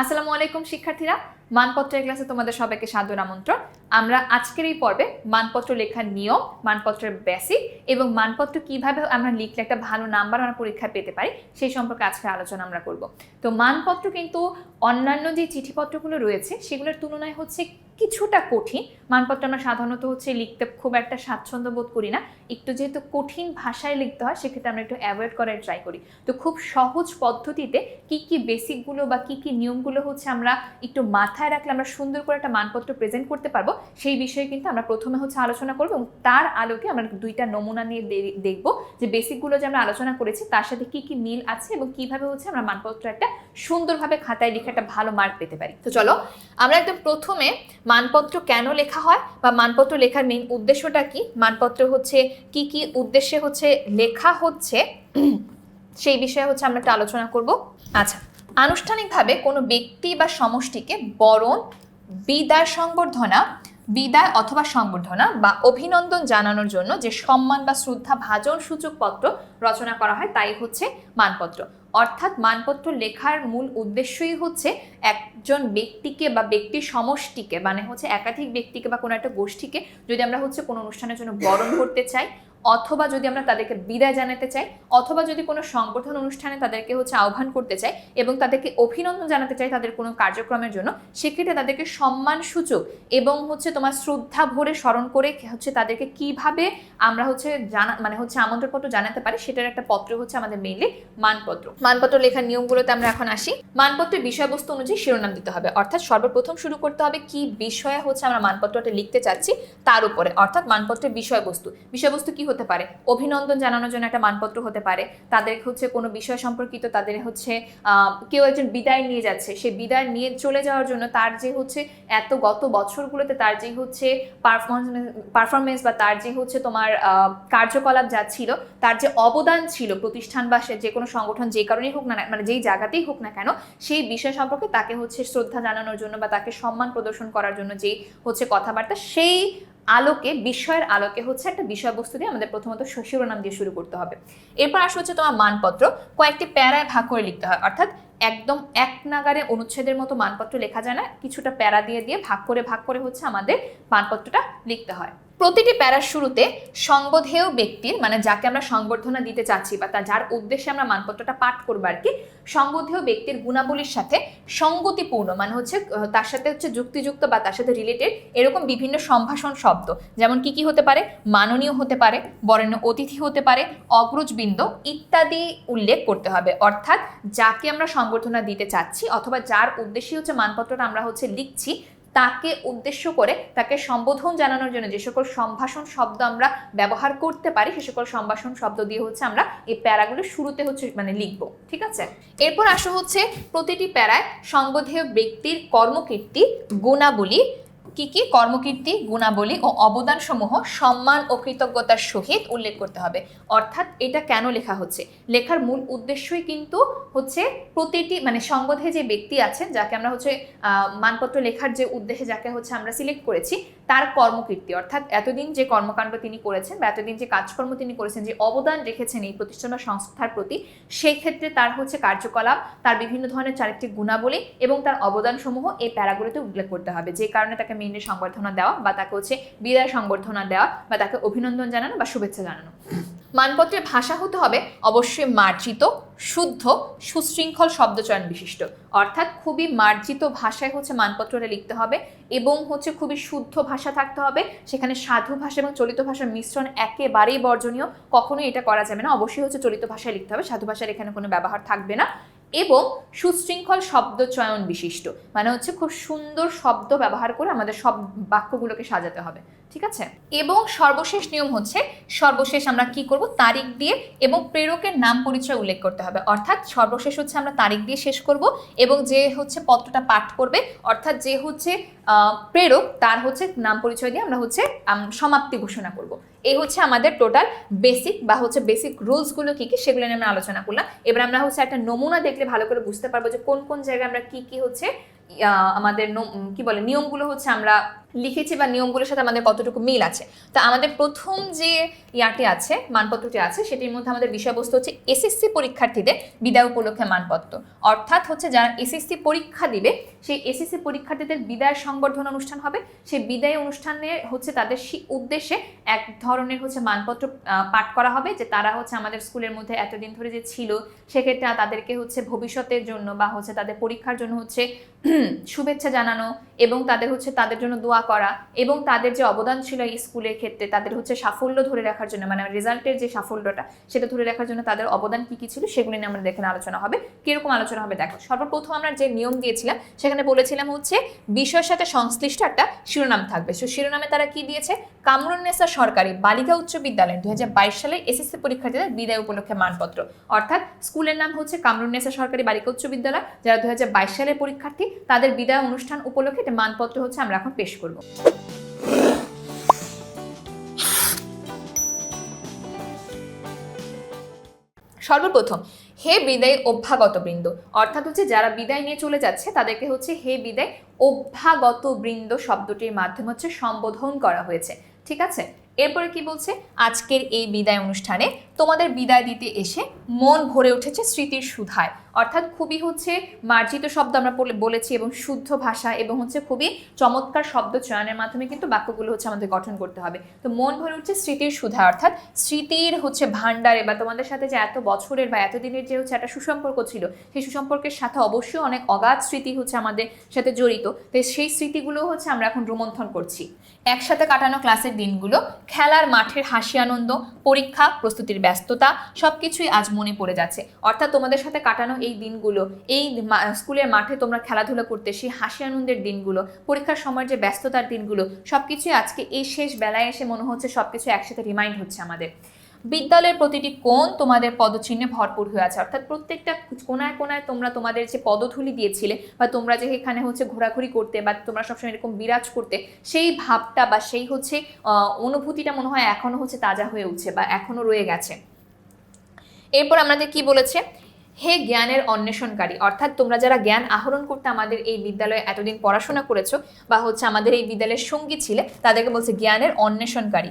আসসালামু আলাইকুম শিক্ষার্থীরা। মানপত্রের ক্লাসে তোমাদের সবাইকে সাদর আমন্ত্রণ। আমরা আজকের এই পর্বে মানপত্র লেখার নিয়ম, মানপত্রের বেসিক এবং মানপত্র কীভাবে আমরা লিখলে একটা ভালো নাম্বার আমরা পরীক্ষায় পেতে পারি, সেই সম্পর্কে আজকে আলোচনা আমরা করব। তো মানপত্র কিন্তু অন্যান্য যে চিঠিপত্রগুলো রয়েছে, সেগুলোর তুলনায় হচ্ছে কিছুটা কঠিন। মানপত্র আমরা সাধারণত হচ্ছে লিখতে খুব একটা স্বাচ্ছন্দ্য বোধ করি না। একটু যেহেতু কঠিন ভাষায় লিখতে হয়, সেক্ষেত্রে আমরা একটু অ্যাভয়েড করার ট্রাই করি। তো খুব সহজ পদ্ধতিতে কি কি বেসিকগুলো বা কি কি নিয়মগুলো হচ্ছে আমরা একটু মাথায় রাখলে আমরা সুন্দর করে একটা মানপত্র প্রেজেন্ট করতে পারব, সেই বিষয়ে কিন্তু আমরা প্রথমে হচ্ছে আলোচনা করব এবং তার আলোকে আমরা দুইটা নমুনা নিয়ে দেখব যে বেসিকগুলো যে আমরা আলোচনা করেছি, তার সাথে কি কি মিল আছে এবং কীভাবে হচ্ছে আমরা মানপত্র একটা সুন্দরভাবে খাতায় লিখে একটা ভালো মার্ক পেতে পারি। তো চলো, আমরা একদম প্রথমে মানপত্র কেন লেখা হয় বা মানপত্র লেখার মেইন উদ্দেশ্যটা কি? মানপত্র হচ্ছে কি কি উদ্দেশ্যে হচ্ছে লেখা হচ্ছে, সেই বিষয়ে হচ্ছে আমরা একটা আলোচনা করব। আচ্ছা আনুষ্ঠানিকভাবে কোনো ব্যক্তি বা সমষ্টিকে বরণ, বিদায় সংবর্ধনা, বিদায় অথবা সংবর্ধনা বা অভিনন্দন জানানোর জন্য যে সম্মান বা শ্রদ্ধা ভাজন সূচক পত্র রচনা করা হয়, তাই হচ্ছে মানপত্র। অর্থাৎ মানপত্র লেখার মূল উদ্দেশ্যই হচ্ছে একজন ব্যক্তিকে বা ব্যক্তির সমষ্টিকে মানে হচ্ছে একাধিক ব্যক্তিকে বা কোনো একটা গোষ্ঠীকে যদি আমরা হচ্ছে কোনো অনুষ্ঠানের জন্য বরণ করতে চাই অথবা যদি আমরা তাদেরকে বিদায় জানাতে চাই, অথবা যদি কোনো সংগঠন অনুষ্ঠানে তাদেরকে হচ্ছে আহ্বান করতে চাই এবং তাদেরকে অভিনন্দন জানাতে চাই তাদের কোনো কার্যক্রমের জন্য, সেক্ষেত্রে তাদেরকে সম্মান সূচক এবং হচ্ছে তোমার শ্রদ্ধা ভরে স্মরণ করে হচ্ছে তাদেরকে কীভাবে আমরা হচ্ছে জানা মানে হচ্ছে আমন্ত্রণপত্র জানাতে পারি, সেটার একটা পত্র হচ্ছে আমাদের মেইনলি মানপত্র। মানপত্র লেখার নিয়মগুলোতে আমরা এখন আসি। মানপত্রের বিষয়বস্তু অনুযায়ী শিরোনাম দিতে হবে। অর্থাৎ সর্বপ্রথম শুরু করতে হবে কি বিষয়ে হচ্ছে আমরা মানপত্রটা লিখতে চাচ্ছি, তার উপরে, অর্থাৎ মানপত্রের বিষয়বস্তু। বিষয়বস্তু কি হতে পারে। অভিনন্দন জানানোর জন্য একটা মানপত্র হতে পারে। তাদের হচ্ছে কোনো বিষয় সম্পর্কিত তাদের হচ্ছে কেউ একজন বিদায় নিয়ে যাচ্ছে। সে বিদায় নিয়ে চলে যাওয়ার জন্য তার যে হচ্ছে এত গত বছরগুলোতে তার যে হচ্ছে পারফরমেন্স পারফরমেন্স বা তার যে হচ্ছে তোমার কার্যকলাপ যা ছিল, তার যে অবদান ছিল প্রতিষ্ঠান বা সে যে কোনো সংগঠন যে কারণেই হোক না মানে যেই জায়গাতেই হোক না কেন, সেই বিষয় সম্পর্কে তাকে হচ্ছে শ্রদ্ধা জানানোর জন্য বা তাকে সম্মান প্রদর্শন করার জন্য যেই হচ্ছে কথাবার্তা, সেই আলোকে, বিষয়ের আলোকে হচ্ছে একটা বিষয়বস্তু দিয়ে আমাদের প্রথমত শিরোনাম দিয়ে শুরু করতে হবে। এরপর আসবে হচ্ছে তোমার মানপত্র। কয়েকটি প্যারায় ভাগ করে লিখতে হয়। অর্থাৎ একদম এক নাগারে অনুচ্ছেদের মতো মানপত্র লেখা যায় না। কিছুটা প্যারা দিয়ে দিয়ে ভাগ করে ভাগ করে হচ্ছে আমাদের মানপত্রটা লিখতে হয়। প্রতিটি প্যারার শুরুতে সংবোধেয় ব্যক্তির মানে যাকে আমরা সংবর্ধনা দিতে চাচ্ছি বা তার যার উদ্দেশ্যে আমরা মানপত্রটা পাঠ করব আর কি, সংবোধেয় ব্যক্তির গুণাবলীর সাথে সঙ্গতিপূর্ণ মানে হচ্ছে তার সাথে হচ্ছে যুক্তিযুক্ত বা তার সাথে রিলেটেড এরকম বিভিন্ন সম্ভাষণ শব্দ। যেমন কি কি হতে পারে? মাননীয় হতে পারে, বরেণ্য অতিথি হতে পারে, অগ্রজবৃন্দ ইত্যাদি উল্লেখ করতে হবে। অর্থাৎ যাকে আমরা সংবর্ধনা দিতে চাচ্ছি অথবা যার উদ্দেশ্যে হচ্ছে মানপত্রটা আমরা হচ্ছে লিখছি তাকে উদ্দেশ্য করে তাকে সম্বোধন জানানোর জন্য যে সকল সম্ভাষণ শব্দ আমরা ব্যবহার করতে পারি, সে সকল সম্ভাষণ শব্দ দিয়ে হচ্ছে আমরা এই প্যারাগুলো শুরুতে হচ্ছে মানে লিখব, ঠিক আছে? এরপর আসো হচ্ছে প্রতিটি প্যারায় সম্বোধেয় ব্যক্তির কর্মকীর্তি, গুণাবলী কি কি কর্মকীর্তি, গুণাবলী ও অবদানসমূহ সম্মান ও কৃতজ্ঞতার সহিত উল্লেখ করতে হবে। অর্থাৎ এটা কেন লেখা হচ্ছে? লেখার মূল উদ্দেশ্যই কিন্তু হচ্ছে প্রতিটি মানে সংবোধে যে ব্যক্তি আছেন, যাকে আমরা হচ্ছে মানপত্র লেখার যে উদ্দেশ্যে যাকে হচ্ছে আমরা সিলেক্ট করেছি তার কর্মকীর্তি, অর্থাৎ এতদিন যে কর্মকাণ্ড তিনি করেছেন বা এতদিন যে কাজকর্ম তিনি করেছেন, যে অবদান রেখেছেন এই প্রতিষ্ঠান বা সংস্থার প্রতি, সেই ক্ষেত্রে তার হচ্ছে কার্যকলাপ, তার বিভিন্ন ধরনের চারিত্রিক গুণাবলী এবং তার অবদানসমূহ এই প্যারাগুলোতে উল্লেখ করতে হবে। যে কারণে তাকে মেনে সংবর্ধনা দেওয়া বা তাকে হচ্ছে বিদায় সংবর্ধনা দেওয়া বা তাকে অভিনন্দন জানানো বা শুভেচ্ছা জানানো। মানপত্রের ভাষা হতে হবে অবশ্যই মার্জিত, শুদ্ধ, সুশৃঙ্খল শব্দচয়ন বিশিষ্ট। অর্থাৎ খুবই মার্জিত ভাষায় হচ্ছে মানপত্রটা লিখতে হবে এবং হচ্ছে খুবই শুদ্ধ ভাষা থাকতে হবে। সেখানে সাধু ভাষা এবং চলিত ভাষার মিশ্রণ একেবারেই বর্জনীয়। কখনোই এটা করা যাবে না। অবশ্যই হচ্ছে চলিত ভাষায় লিখতে হবে। সাধু ভাষার এখানে কোনো ব্যবহার থাকবে না। এবং সুশৃঙ্খল শব্দ চয়ন বিশিষ্ট। মানে হচ্ছে খুব সুন্দর শব্দ ব্যবহার করে আমাদের সব বাক্যগুলোকে সাজাতে হবে। ঠিক আছে? এবং সর্বশেষ নিয়ম হচ্ছে, সর্বশেষ আমরা কি করব? তারিখ দিয়ে এবং প্রেরকের নাম পরিচয় উল্লেখ করতে হবে। অর্থাৎ সর্বশেষ হচ্ছে আমরা তারিখ দিয়ে শেষ করব এবং যে হচ্ছে পত্রটা পাঠ করবে, অর্থাৎ যে হচ্ছে প্রেরক, তার হচ্ছে নাম পরিচয় দিয়ে আমরা হচ্ছে সমাপ্তি ঘোষণা করব। এই হচ্ছে আমাদের টোটাল বেসিক বা হচ্ছে বেসিক রুলসগুলো কী কী, সেগুলো নিয়ে আমরা আলোচনা করলাম। এবার আমরা হচ্ছে একটা নমুনা দেখলে ভালো করে বুঝতে পারব যে কোন কোন জায়গায় আমরা কি কি হচ্ছে আমাদের কি বলে, নিয়মগুলো হচ্ছে আমরা লিখেছি বা নিয়মগুলোর সাথে আমাদের কতটুকু মিল আছে। তো আমাদের প্রথম যে ইয়াটি আছে, মানপত্রটি আছে, সেটির মধ্যে আমাদের বিষয়বস্তু হচ্ছে এসএসসি পরীক্ষার্থীদের বিদায় উপলক্ষে মানপত্র। অর্থাৎ হচ্ছে যারা এসএসসি পরীক্ষা দিবে, সেই এসএসসি পরীক্ষার্থীদের বিদায় সংবর্ধনা অনুষ্ঠান হবে। সেই বিদায় অনুষ্ঠানে হচ্ছে তাদের উদ্দেশ্যে এক ধরনের হচ্ছে মানপত্র পাঠ করা হবে যে তারা হচ্ছে আমাদের স্কুলের মধ্যে এতদিন ধরে যে ছিল, সেক্ষেত্রে তাদেরকে হচ্ছে ভবিষ্যতের জন্য বা হচ্ছে তাদের পরীক্ষার জন্য হচ্ছে শুভেচ্ছা জানানো এবং তাদের হচ্ছে তাদের জন্য দোয়া করা এবং তাদের যে অবদান ছিল এই স্কুলের ক্ষেত্রে, তাদের হচ্ছে সাফল্য ধরে রাখার জন্য মানে রেজাল্টের যে সাফল্যটা সেটা ধরে রাখার জন্য তাদের অবদান কী কী ছিল সেগুলি নিয়ে আমাদের এখানে আলোচনা হবে। কীরকম আলোচনা হবে দেখো, সর্বপ্রথম আমরা যে নিয়ম দিয়েছিলাম সেখানে বলেছিলাম হচ্ছে বিষয়ের সাথে সংশ্লিষ্ট একটা শিরোনাম থাকবে। সো শিরোনামে তারা কি দিয়েছে? কামরুন্নেসা সরকারি বালিকা উচ্চ বিদ্যালয় দু হাজার বাইশ সালে এসএসসি পরীক্ষার্থীদের বিদায় উপলক্ষে মানপত্র। অর্থাৎ স্কুলের নাম হচ্ছে কামরুন্নেসা সরকারি বালিকা উচ্চ বিদ্যালয়। যারা দুই সালের পরীক্ষার্থী তাদের বিদায় অনুষ্ঠান উপলক্ষে মানপত্র হচ্ছে আমরা এখন পেশ করব। সর্বপ্রথম, হে বিদায় অভ্যাগত বৃন্দ। অর্থাৎ হচ্ছে যারা বিদায় নিয়ে চলে যাচ্ছে, তাদেরকে হচ্ছে হে বিদায় অভ্যাগত বৃন্দ শব্দটির মাধ্যমে হচ্ছে সম্বোধন করা হয়েছে। ঠিক আছে? এরপরে কি বলছে? আজকের এই বিদায় অনুষ্ঠানে তোমাদের বিদায় দিতে এসে মন ভরে উঠেছে স্মৃতির সুধায়। অর্থাৎ খুবই হচ্ছে মার্জিত শব্দ আমরা বলেছি এবং শুদ্ধ ভাষা এবং হচ্ছে খুবই চমৎকার শব্দ চয়নের মাধ্যমে কিন্তু বাক্যগুলো হচ্ছে আমাদের গঠন করতে হবে। তো মন ভরে উঠছে স্মৃতির সুধা, অর্থাৎ স্মৃতির হচ্ছে ভাণ্ডারে বা তোমাদের সাথে যে এত বছরের বা এতদিনের যে হচ্ছে একটা সুসম্পর্ক ছিল, সেই সুসম্পর্কের সাথে অবশ্যই অনেক অগাধ স্মৃতি হচ্ছে আমাদের সাথে জড়িত। তো সেই স্মৃতিগুলো হচ্ছে আমরা এখন রোমন্থন করছি। একসাথে কাটানো ক্লাসের দিনগুলো, খেলার মাঠের হাসি আনন্দ, পরীক্ষা, প্রস্তুতির ব্যস্ততা, সবকিছুই আজ মনে পড়ে যাচ্ছে। অর্থাৎ তোমাদের সাথে কাটানো এই দিনগুলো, এই স্কুলের মাঠে তোমরা খেলাধুলা করতে, সেই হাসি আনন্দের দিনগুলো, পরীক্ষার সময়ের যে ব্যস্ততার দিনগুলো, সবকিছুই আজকে এই শেষ বেলায় এসে মনে হচ্ছে সবকিছু একসাথে রিমাইন্ড হচ্ছে আমাদের। বিদ্যালয়ের প্রতিটি কোণ তোমাদের পদচিহ্নে ভরপুর হয়ে আছে। অর্থাৎ প্রত্যেকটা কোনায় কোনায় তোমরা তোমাদের যে পদধূলি দিয়েছিলে বা তোমরা যে এখানে হচ্ছে ঘোরাঘুরি করতে বা তোমরা সবসময় এরকম বিরাজ করতে, সেই ভাবটা বা সেই হচ্ছে অনুভূতিটা মনে হয় এখনও হচ্ছে তাজা হয়ে উঠছে বা এখনও রয়ে গেছে। এরপর আমাদের কি বলেছে? হে জ্ঞানের অন্বেষণকারী, অর্থাৎ তোমরা যারা জ্ঞান আহরণ করতে আমাদের এই বিদ্যালয়ে এতদিন পড়াশোনা করেছ বা হচ্ছে আমাদের এই বিদ্যালয়ের সঙ্গী ছিলে, তাদেরকে বলছে জ্ঞানের অন্বেষণকারী।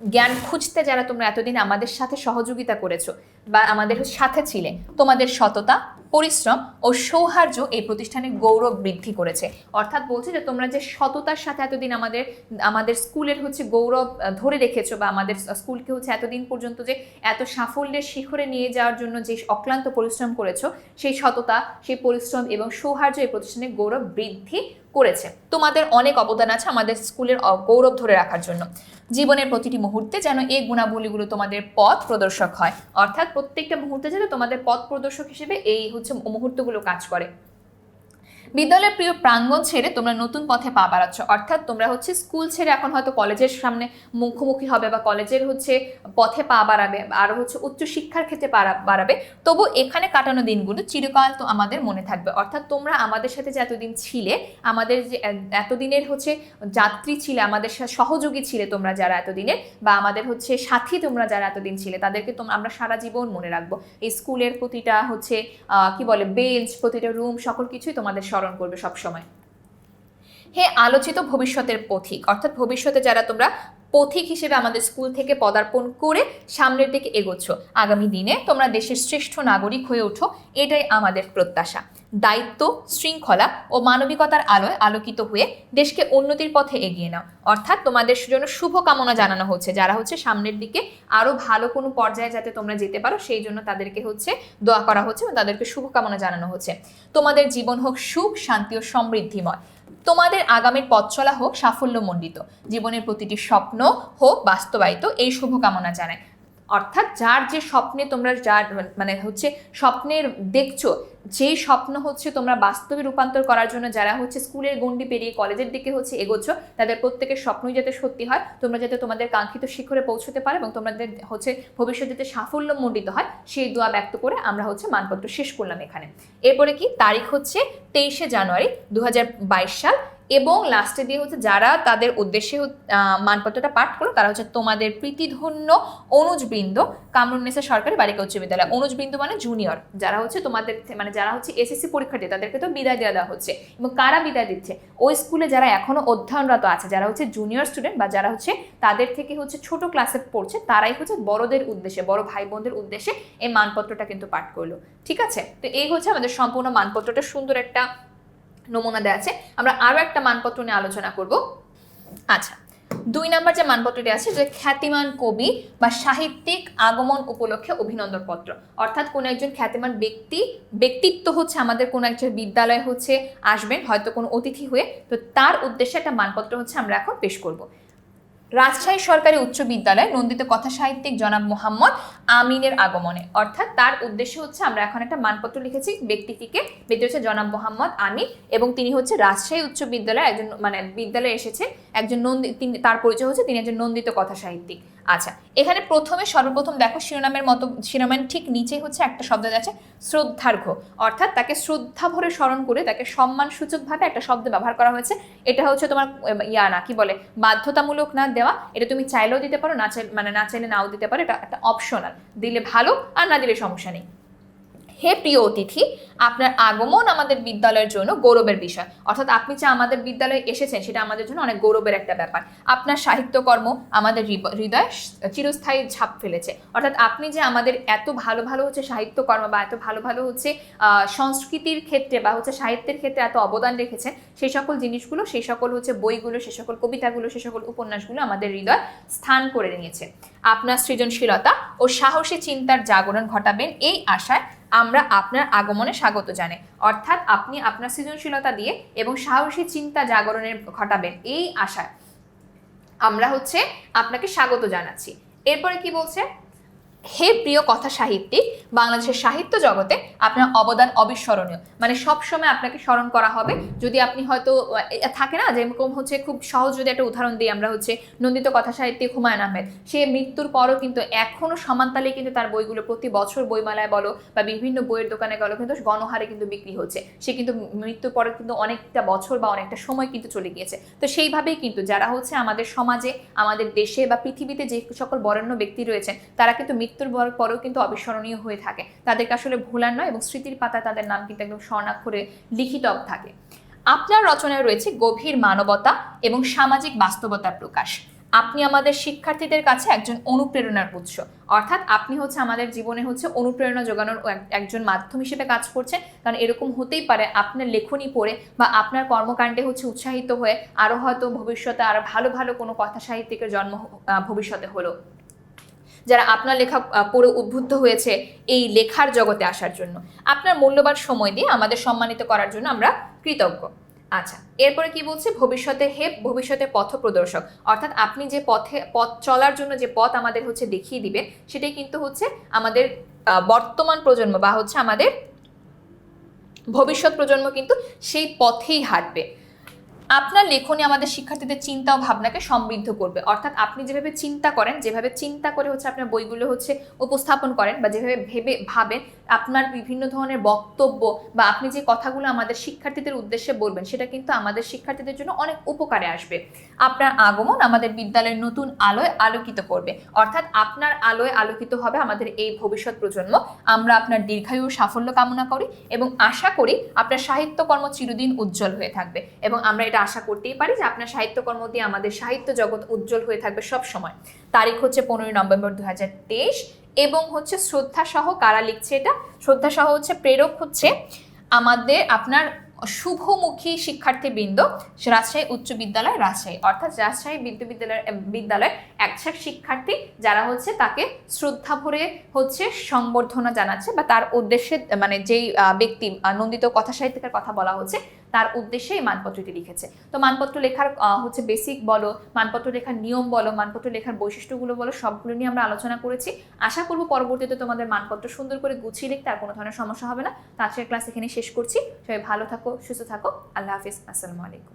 জ্ঞান খুঁজতে যারা তোমরা এতদিন আমাদের সাথে সহযোগিতা করেছ বা আমাদের সাথে ছিলে, তোমাদের সততা, পরিশ্রম ও সৌহার্য এই প্রতিষ্ঠানের গৌরব বৃদ্ধি করেছে। অর্থাৎ বলছে যে তোমরা যে সততার সাথে এতদিন আমাদের আমাদের স্কুলের হচ্ছে গৌরব ধরে রেখেছো বা আমাদের স্কুলকে হচ্ছে এতদিন পর্যন্ত যে এত সাফল্যের শিখরে নিয়ে যাওয়ার জন্য যে অক্লান্ত পরিশ্রম করেছ, সেই সততা, সেই পরিশ্রম এবং সৌহার্য এই প্রতিষ্ঠানের গৌরব বৃদ্ধি করেছে। তোমাদের অনেক অবদান আছে আমাদের স্কুলের গৌরব ধরে রাখার জন্য। জীবনের প্রতিটি মুহূর্তে যেন এই গুণাবলীগুলো তোমাদের পথ প্রদর্শক হয়। অর্থাৎ প্রত্যেকটা মুহূর্তে যেন তোমাদের পথ প্রদর্শক হিসেবে এই হচ্ছে মুহূর্তগুলো কাজ করে। বিদ্যালয়ের প্রিয় প্রাঙ্গণ ছেড়ে তোমরা নতুন পথে পা বাড়াচ্ছ। অর্থাৎ তোমরা হচ্ছে স্কুল ছেড়ে এখন হয়তো কলেজের সামনে মুখোমুখি হবে বা কলেজের হচ্ছে পথে পা বাড়াবে আর হচ্ছে উচ্চ শিক্ষার ক্ষেত্রে বাড়াবে। তবু এখানে কাটানো দিনগুলো চিরকাল তো আমাদের মনে থাকবে। অর্থাৎ তোমরা আমাদের সাথে যে এতদিন ছিলে, আমাদের যে এতদিনের হচ্ছে যাত্রী ছিলে, আমাদের সহযোগী ছিলে তোমরা যারা এতদিনের বা আমাদের হচ্ছে সাথী তোমরা যারা এতদিন ছিলে, তাদেরকে তোমরা আমরা সারা জীবন মনে রাখব। এই স্কুলের প্রতিটা হচ্ছে কি বলে, বেঞ্চ, প্রতিটা রুম, সকল কিছুই তোমাদের স্মরণ করবে সব সময় হে আলোচিত ভবিষ্যতের পথিক। অর্থাৎ ভবিষ্যতে যারা তোমরা পথিক হিসেবে আমাদের স্কুল থেকে পদার্পণ করে সামনের দিকে এগোচ্ছ, আগামী দিনে তোমরা দেশের শ্রেষ্ঠ নাগরিক হয়ে ওঠো, এটাই আমাদের প্রত্যাশা। দায়িত্ব, শৃঙ্খলা ও মানবিকতার আলোয় আলোকিত হয়ে দেশকে উন্নতির পথে এগিয়ে নাও। অর্থাৎ তোমাদের জন্য শুভকামনা জানানো হচ্ছে, যারা হচ্ছে সামনের দিকে আরও ভালো কোনো পর্যায়ে যাতে তোমরা যেতে পারো, সেই জন্য তাদেরকে হচ্ছে দোয়া করা হচ্ছে এবং তাদেরকে শুভকামনা জানানো হচ্ছে। তোমাদের জীবন হোক সুখ, শান্তি ও সমৃদ্ধিময়। তোমাদের আগামীর পথ চলা হোক সাফল্যমণ্ডিত। জীবনের প্রতিটি স্বপ্ন হোক বাস্তবায়িত। এই শুভকামনা জানায় অর্থাৎ যার যে স্বপ্নে তোমরা যার মানে হচ্ছে স্বপ্নের দেখছ, যেই স্বপ্ন হচ্ছে তোমরা বাস্তবে রূপান্তর করার জন্য যারা হচ্ছে স্কুলের গণ্ডি পেরিয়ে কলেজের দিকে হচ্ছে এগোচ্ছ, তাদের প্রত্যেকের স্বপ্নই যাতে সত্যি হয়, তোমরা যাতে তোমাদের কাঙ্ক্ষিত শিখরে পৌঁছতে পারো এবং তোমাদের হচ্ছে ভবিষ্যৎ যাতে সাফল্য মণ্ডিত হয়, সেই দোয়া ব্যক্ত করে আমরা হচ্ছে মানপত্র শেষ করলাম এখানে। এরপরে কি? তারিখ হচ্ছে তেইশে জানুয়ারি দু হাজার বাইশ সাল। এবং লাস্টে দিয়ে হচ্ছে যারা তাদের উদ্দেশ্যে মানপত্রটা পাঠ করো তারা হচ্ছে তোমাদের প্রীতিধন্য অনুজবৃন্দ কামরুন্নেসা সরকারি বালিকা উচ্চ বিদ্যালয়। অনুজবৃন্দ মানে জুনিয়র যারা হচ্ছে তোমাদের মানে যারা হচ্ছে এসএসসি পরীক্ষার্থী তাদেরকে তো বিদায় দেওয়া দেওয়া হচ্ছে। এবং কারা বিদায় দিচ্ছে? ওই স্কুলে যারা এখনও অধ্যয়নরত আছে, যারা হচ্ছে জুনিয়র স্টুডেন্ট বা যারা হচ্ছে তাদের থেকে হচ্ছে ছোট ক্লাসে পড়ছে, তারাই হচ্ছে বড়দের উদ্দেশ্যে, বড় ভাই বোনদের উদ্দেশ্যে এই মানপত্রটা কিন্তু পাঠ করল। ঠিক আছে? তো এই হচ্ছে আমাদের সম্পূর্ণ মানপত্রটা। সুন্দর একটা নমুনা দেওয়া আছে। আমরা আরও একটা মানপত্র নিয়ে আলোচনা করব। আচ্ছা দুই নাম্বার যে মানপত্রটি আছে, যে খ্যাতিমান কবি বা সাহিত্যিক আগমন উপলক্ষে অভিনন্দন পত্র। অর্থাৎ কোনো একজন খ্যাতিমান ব্যক্তি, ব্যক্তিত্ব হচ্ছে আমাদের, কোনো একজন বিদ্যালয় হচ্ছে, আসবেন, হয়তো কোনো অতিথি হয়ে, তো তার উদ্দেশ্যে একটা মানপত্র হচ্ছে আমরা এখন পেশ করব। রাজশাহী সরকারি উচ্চ বিদ্যালয়ে নন্দিত কথা সাহিত্যিক জনাব মোহাম্মদ আমিনের আগমনে। অর্থাৎ তার উদ্দেশ্য হচ্ছে, আমরা এখন একটা মানপত্র লিখেছি ব্যক্তিটিকে। ব্যক্তি হচ্ছে জনাব মোহাম্মদ আমিন এবং তিনি হচ্ছে রাজশাহী উচ্চ বিদ্যালয়ে একজন মানে বিদ্যালয়ে এসেছে। একজন নন্দি, তিনি, তার পরিচয় হচ্ছে তিনি একজন নন্দিত কথা সাহিত্যিক আচ্ছা এখানে প্রথমে সর্বপ্রথম দেখো শিরোনামের মতো শিরোনামের ঠিক নিচে হচ্ছে একটা শব্দ আছে শ্রদ্ধার্ঘ অর্থাৎ তাকে শ্রদ্ধা ভরে স্মরণ করে তাকে সম্মান সূচকভাবে একটা শব্দ ব্যবহার করা হয়েছে। এটা হচ্ছে তোমার ইয়া না, কি বলে? বাধ্যতামূলক না দেওয়া। এটা তুমি চাইলেও দিতে পারো, না চাই মানে না চাইলে নাও দিতে পারো। এটা একটা অপশনাল দিলে ভালো আর না দিলে সমস্যা নেই। হে প্রিয় অতিথি, আপনার আগমন আমাদের বিদ্যালয়ের জন্য গৌরবের বিষয়। অর্থাৎ আপনি যে আমাদের বিদ্যালয়ে এসেছেন, সেটা আমাদের জন্য অনেক গৌরবের একটা ব্যাপার। আপনার সাহিত্যকর্ম আমাদের হৃদয়ে চিরস্থায়ী ছাপ ফেলেছে। অর্থাৎ আপনি যে আমাদের এত ভালো ভালো হচ্ছে সাহিত্যকর্ম বা এত ভালো ভালো হচ্ছে সংস্কৃতির ক্ষেত্রে বা হচ্ছে সাহিত্যের ক্ষেত্রে এত অবদান রেখেছেন, সেই সকল জিনিসগুলো, সেই সকল হচ্ছে বইগুলো, সেই সকল কবিতাগুলো, সেই সকল উপন্যাসগুলো আমাদের হৃদয় স্থান করে নিয়েছে। আপনার সৃজনশীলতা ও সাহসী চিন্তার জাগরণ ঘটাবেন এই আশায় আমরা আপনার আগমনে স্বাগত জানাই। অর্থাৎ আপনি আপনার সৃজনশীলতা দিয়ে এবং সাহসী চিন্তা জাগরণের ঘটাবেন এই আশায়। আমরা হচ্ছে আপনাকে স্বাগত জানাচ্ছি। এরপরে কি বলছে? হে প্রিয় কথা সাহিত্যিক, বাংলাদেশের সাহিত্য জগতে আপনার অবদান অবিস্মরণীয়। মানে সব সময় আপনাকে স্মরণ করা হবে। যদি আপনি হয়তো থাকে না যেরকম হচ্ছে খুব সহজ যদি একটা উদাহরণ দিই আমরা হচ্ছে নন্দিত কথা সাহিত্যিক হুমায়ুন আহমেদ। সে মৃত্যুর পরও কিন্তু এখনও সমানতালে কিন্তু তার বইগুলো প্রতি বছর বইমেলায় বলো বা বিভিন্ন বইয়ের দোকানে গেলো কিন্তু গণহারে কিন্তু বিক্রি হচ্ছে। সে কিন্তু মৃত্যুর পরে কিন্তু অনেকটা বছর বা অনেকটা সময় কিন্তু চলে গিয়েছে। তো সেইভাবেই কিন্তু যারা হচ্ছে আমাদের সমাজে, আমাদের দেশে বা পৃথিবীতে যে সকল বরেণ্য ব্যক্তি রয়েছেন, তারা কিন্তু মৃত্যুর পর- পরেও কিন্তু অবিস্মরণীয় হয়ে থাকে। তাদেরকে আসলে ভুলার নয় এবং স্মৃতির পাতায় তাদের নাম কিন্তু একদম স্বর্ণাক্ষরে লিখিত থাকে। আপনার রচনায় রয়েছে গভীর মানবতা এবং সামাজিক বাস্তবতার প্রকাশ। আপনি আমাদের শিক্ষার্থীদের কাছে একজন অনুপ্রেরণার উৎস। অর্থাৎ আপনি হচ্ছে আমাদের জীবনে হচ্ছে অনুপ্রেরণা যোগানোর এক- একজন মাধ্যম হিসেবে কাজ করছেন। কারণ এরকম হতেই পারে আপনার লেখনী পড়ে বা আপনার কর্মকাণ্ডে হচ্ছে উৎসাহিত হয়ে আরও হয়তো ভবিষ্যতে আরও ভালো ভালো কোনো কথা সাহিত্যিকের জন্ম ভবিষ্যতে হলো। যারা আপনার লেখা পড়ে উদ্বুদ্ধ হয়েছে এই লেখার জগতে আসার জন্য। আপনার মূল্যবান সময় দিয়ে আমাদের সম্মানিত করার জন্য আমরা কৃতজ্ঞ। আচ্ছা এরপরে কি বলছে? ভবিষ্যতে হে, ভবিষ্যতে পথ প্রদর্শক। অর্থাৎ আপনি যে পথে, পথ চলার জন্য যে পথ আমাদের হচ্ছে দেখিয়ে দিবেন সেটাই কিন্তু হচ্ছে আমাদের বর্তমান প্রজন্ম বা হচ্ছে আমাদের ভবিষ্যৎ প্রজন্ম কিন্তু সেই পথেই হাঁটবে। আপনার লেখনী আমাদের শিক্ষার্থীদের চিন্তা ও ভাবনাকে সমৃদ্ধ করবে। অর্থাৎ আপনি যেভাবে চিন্তা করেন, যেভাবে চিন্তা করে হচ্ছে আপনার বইগুলো হচ্ছে উপস্থাপন করেন বা যেভাবে ভেবে ভাবেন, আপনার বিভিন্ন ধরনের বক্তব্য বা আপনি যে কথাগুলো আমাদের শিক্ষার্থীদের উদ্দেশ্যে বলবেন, সেটা কিন্তু আমাদের শিক্ষার্থীদের জন্য অনেক উপকারে আসবে। আপনার আগমন আমাদের বিদ্যালয়ের নতুন আলোয় আলোকিত করবে। অর্থাৎ আপনার আলোয় আলোকিত হবে আমাদের এই ভবিষ্যৎ প্রজন্ম। আমরা আপনার দীর্ঘায়ু সাফল্য কামনা করি এবং আশা করি আপনার সাহিত্যকর্ম চিরদিন উজ্জ্বল হয়ে থাকবে এবং আমরা এটা আশা করতেই পারি যে আপনার সাহিত্যকর্ম দিয়ে আমাদের সাহিত্য জগৎ উজ্জ্বল হয়ে থাকবে সব সময়। তারিখ হচ্ছে পনেরোই নভেম্বর দুহাজার তেইশ এবং হচ্ছে শ্রদ্ধা সহ কারা লিখছে এটা? শ্রদ্ধা সহ হচ্ছে প্রেরক হচ্ছে আমাদের আপনার শুভমুখী শিক্ষার্থীবৃন্দ, রাজশাহী উচ্চ বিদ্যালয়, রাজশাহী। অর্থাৎ রাজশাহী বিদ্যালয় বিদ্যালয়ের একশাক শিক্ষার্থী যারা হচ্ছে তাকে শ্রদ্ধা ভরে হচ্ছে সংবর্ধনা জানাচ্ছে বা তার উদ্দেশ্যে মানে যেই ব্যক্তি নন্দিত কথা সাহিত্যিকের কথা বলা হচ্ছে তার উদ্দেশ্যে এই মানপত্রটি লিখেছে। তো মানপত্র লেখার হচ্ছে বেসিক বলো, মানপত্র লেখার নিয়ম বলো, মানপত্র লেখার বৈশিষ্ট্যগুলো বলো, সবগুলো নিয়ে আমরা আলোচনা করেছি। আশা করব পরবর্তীতে তোমাদের মানপত্র সুন্দর করে গুছিয়ে লিখতে আর কোনো ধরনের সমস্যা হবে না। তো আজকের ক্লাস এখানে শেষ করছি। সবাই ভালো থাকো, সুস্থ থাকো। আল্লাহ হাফিজ। আসসালামু আলাইকুম।